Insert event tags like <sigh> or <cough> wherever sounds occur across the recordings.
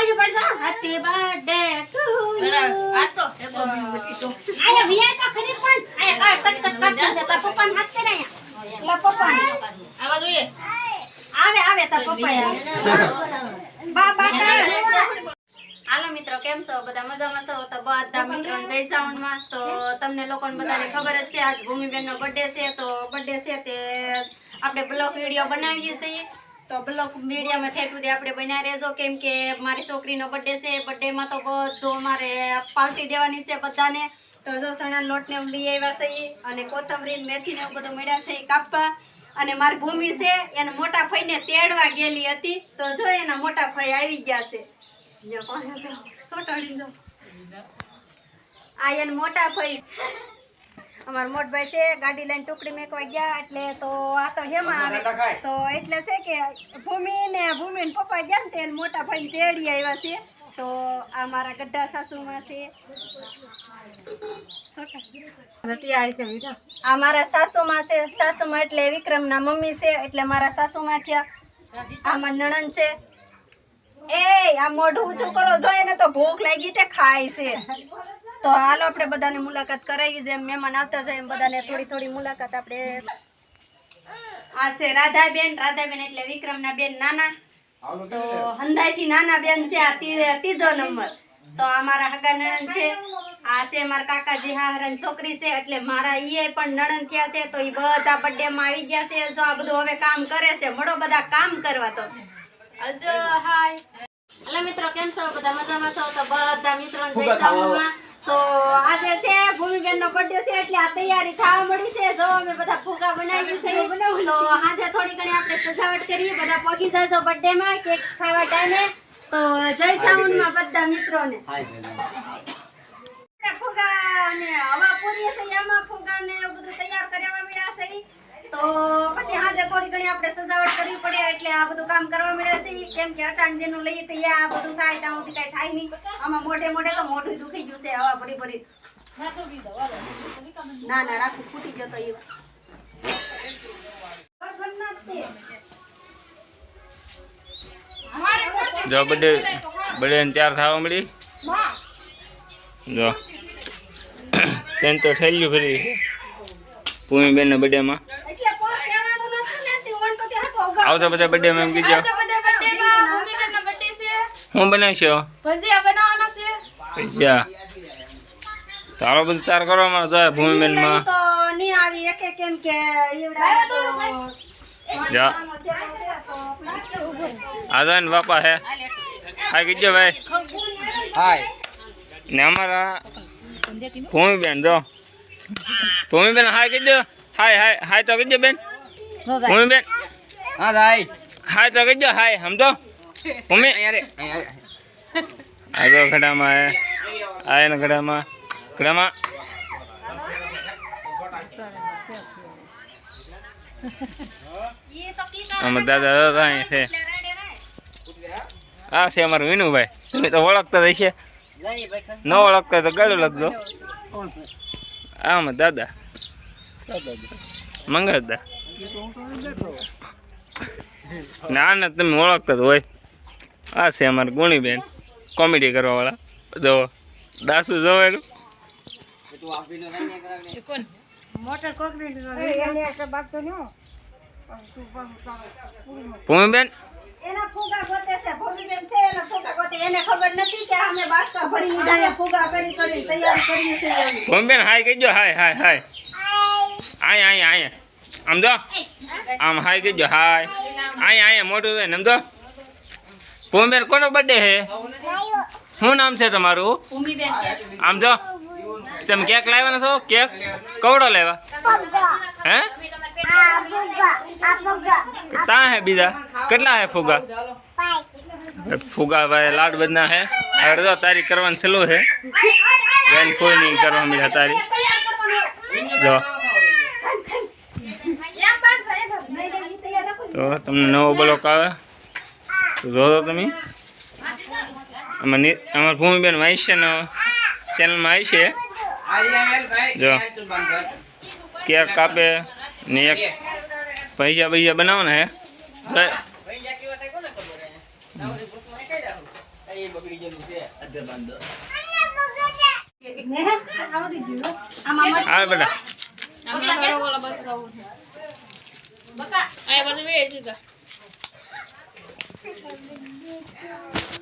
તાળીઓ પડશે? Happy birthday to you આ તો એકો મીણબત્તી તો. આયા વિયા તો ખરી પણ આયા કટ કટ કટ કટ. તાર પપ્પાને હાથ કરે આયા. લા પપ્પાને આવા જોઈએ. આવે આવે તા પપ્પા આવે. બા બા હાલો મિત્રો કેમ છો? બધા મજામાં છો? તો બધા મિત્રો જય સાઉન્ડમાં તો તમને લોકોને બધાને ખબર જ છે આજ ભૂમિબેનનો બર્થડે છે. તો બર્થડે છે તે આપણે બ્લોગ વીડિયો બનાવીએ છીએ. તો બ્લોક મીડિયામાં ઠેઠ સુધી આપણે બન્યા રહેજો. કેમ કે મારી છોકરીનો બર્થડે છે બર્થડેમાં તો બધું અમારે પાર્ટી દેવાની છે બધાને. તો જો સણા લોટને એમ લઈ આવ્યા છે અને કોથમરી મેથીને મેથી એવું બધું મળ્યા છે એ કાપવા. અને મારી ભૂમિ છે, એને મોટા ફઈને તેડવા ગયેલી હતી. તો જો એના મોટા ફઈ આવી ગયા છે. જો કોણ છે? ચોંટાડી દો. આ એને મોટા ફઈ. અમાર મોટભાઈ છે ગાડી લઈને ટુકડી મેકવા ગયા એટલે તો આ તો હેમાં આવે. તો એટલે છે કે ભૂમિ ને ભૂમિ ને પપ્પા ગયા ને તે મોટા ભાઈ તેડી આવ્યા છે. તો આ મારા ગઢા સાસુમાં છે. આ મારા સાસુમાં છે. સાસુમાં એટલે વિક્રમના મમ્મી છે એટલે મારા સાસુમાં થયા આ મારા નણંદ છે. એ આ મોઢું ઊંચું કરો જોઈએ ને તો ભૂખ લાગી તે ખાય છે. તો હાલો આપણે બધાને મુલાકાત કરાવી જેમ મહેમાન આવતા જાય એમ બધાને થોડી થોડી મુલાકાત આપણે આ છે રાધાબેન રાધાબેન એટલે વિક્રમના બેન નાના. તો હંધાઈથી નાના બેન છે આ ત્રીજો નંબર. તો અમારા મારા હગા નણંદ છે. આ છે મારા કાકાજી હાહરાની છોકરી છે એટલે મારા ઈએ પણ નણંદ થયા છે તો એ બધા બર્થડે માં આવી ગયા છે. જો આ બધું હવે કામ કરે છે મળો બધા કામ કરવા તો. હાય. એટલે મિત્રો કેમ છો? બધા મજામાં છો? તો બધા મિત્રો જય તો આજે છે ભૂમિબેન નો બર્થડે છે એટલે આ તૈયારી થવા મળી છે. જો અમે બધા ફુગા બનાવી. છે તો આજે થોડી ઘણી આપણે સજાવટ કરીએ બધા પગી જશો બર્થડે માં કેક ખાવા ટાઈમે તો જય સાઉન્ડમાં બધા મિત્રોને. ફુગા અને હવા પૂરી છે એમાં ફુગા ને બધું તૈયાર કરવા મળ્યા છે. તો થોડી ઘણી આપણે સજાવટ કરવી પડે એટલે આ બધું કામ કરવા મળે છે. કેમ કે અટાણ દિનનું લઈએ આ બધું થાય, ત્યાં સુધી કાંઈ થાય નહીં. આમાં મોઢે મોઢે તો મોઢું દુખી ગયું હવા ભરી ભરી. ના ના, રાખું, ફૂટી જતો એ જો બડે બડે તૈયાર થવા મળી. જો. <coughs> તેમ તો ઠેલ્યું ફરી. ભૂમિબેન ના બડેમાં એટલે પોર કહેવાનું નતું ને તે ઓણ તો તે હાટો અગાઉ આવતા બધા બર્થડે માં ભૂમિકાનો birthday છે. હું બનાવશો ભજીયા બનાવવાનો છે? પૈસા તારો બધું તાર કરવામાં જાય ભૂમિબેનમાં તો નહીં આવી. એક એક કેમ કે એવડા જા. આ જાય બાપા હે. હાય કીધો ભાઈ. હાય. ને અમારા ભૂમિબેન જો. ભૂમિબેન હાય કીજો હાય હાય હાય તો કીધો બેન. ભૂમિબેન. હા ભાઈ. હાય તો કીધો હાય સમજો? મમ્મી? આ જો ઘડામાં હે. આ એના ઘડામાં ઘડામાં આમાં દાદા દાદા છે. આ છે અમારું વિનુભાઈ. તમે તો ઓળખતા છે ન ઓળખતા તો ગાડું લખજો. આમાં દાદા. મંગળદા ના ના તમે ઓળખતા જ હોય. આ છે અમારા ગુણીબેન કોમેડી કરવાવાળા. જો દાસુ જોવાનું ભૂમિબેન? એના ફુગા ગોતે છે ભોગીબેન છે એના ફુગા ગોતે. એને ખબર નથી કે અમે બાસકા ભરી લીધા ફુગા કરી કરી તૈયાર કરી છે એવી. ભૂમિબેન હાય કહેજો હાય હાય હાય. આય આય આય. આમ જો આમ હાય કહેજો હાય આય આય મોટું છે ને આમ જો ભૂમિબેન કોનો બર્થડે છે શું નામ છે તમારું ભૂમિબેન કે આમ જો તમે કેક લાવ્યા છો કેક કવડો લેવા હે તા હે બીજા કેટલા હે ફુગા ફુગા ભાઈ લાડ બદના હે આગળ જો તારી કરવાનું છેલ્લું છે બેન કોઈ નહીં કરવા મળ્યા તારી જો તો તમને નવો બ્લોક આવે? જોજો તમે. ની- અમારા ભૂમિબેન વાંચશે ચેનલમાં આવી છે. જો. કેક કાપે ને એક પૈસા પૈસા બનાવવાના હે. હા? હાલ બેટા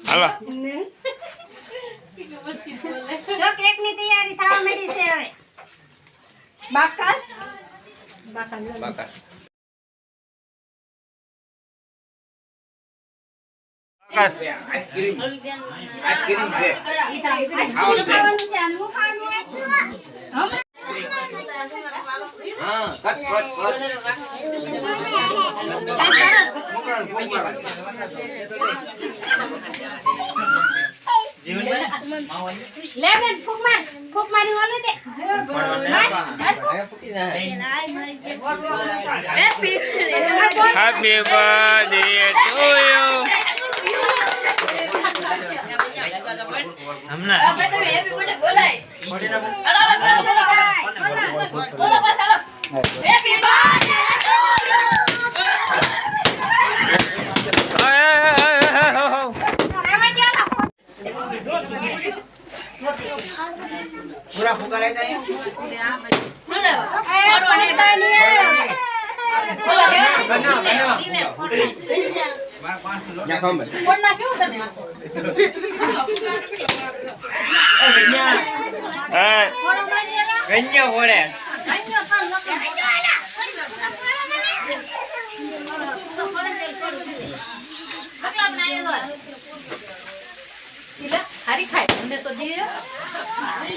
હાલો જો કેકની તૈયારી થવા માંડી છે હવે બાકાસ બાકાસ લો. આકાશ ઈ તો આઈસ્ક્રીમ ખાવાનું છે આનું ખાવાનું હોય? લે બેન ફૂક માર ફૂક મારી ઓલું છે happy happy birthday to you હમણાં હવે તમે હેપી બર્થડે બોલાય હાલો હાલો બોલો બોલો બોલો બસ હાલો હેપી બર્થડે બોલો એ બકલા બનાવ્યો ઓય આમાં જેવા રહેવું તો ઓલેથી લાગે. આજે છોકરા લેવા મળો આમાંથી. બધા લેવા મળો. નો ઈ લેવા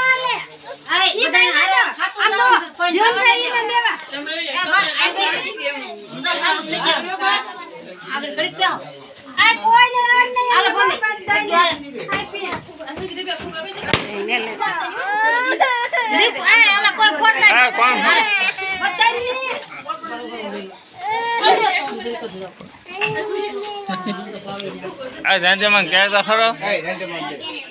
લે. હાલે. હાલી લે, મગુ. ફૂગા પડે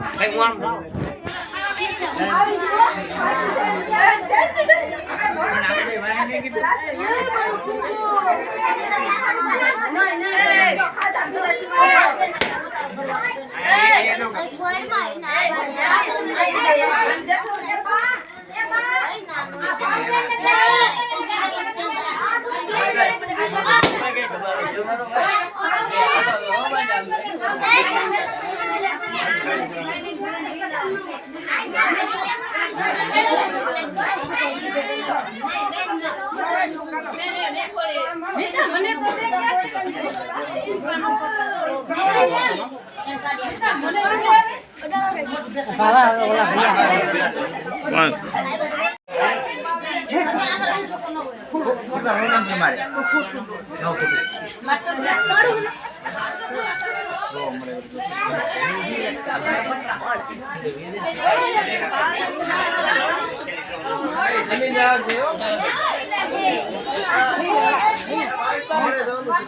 પ્રોગ્રામ છે મારે નવ કુતરા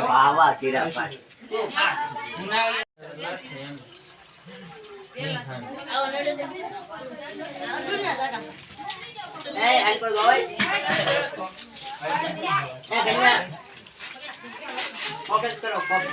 બાવા કીરા પાછળ એ આલ્કો ગોય એ કન્યા ફોકસ કરો ફોકસ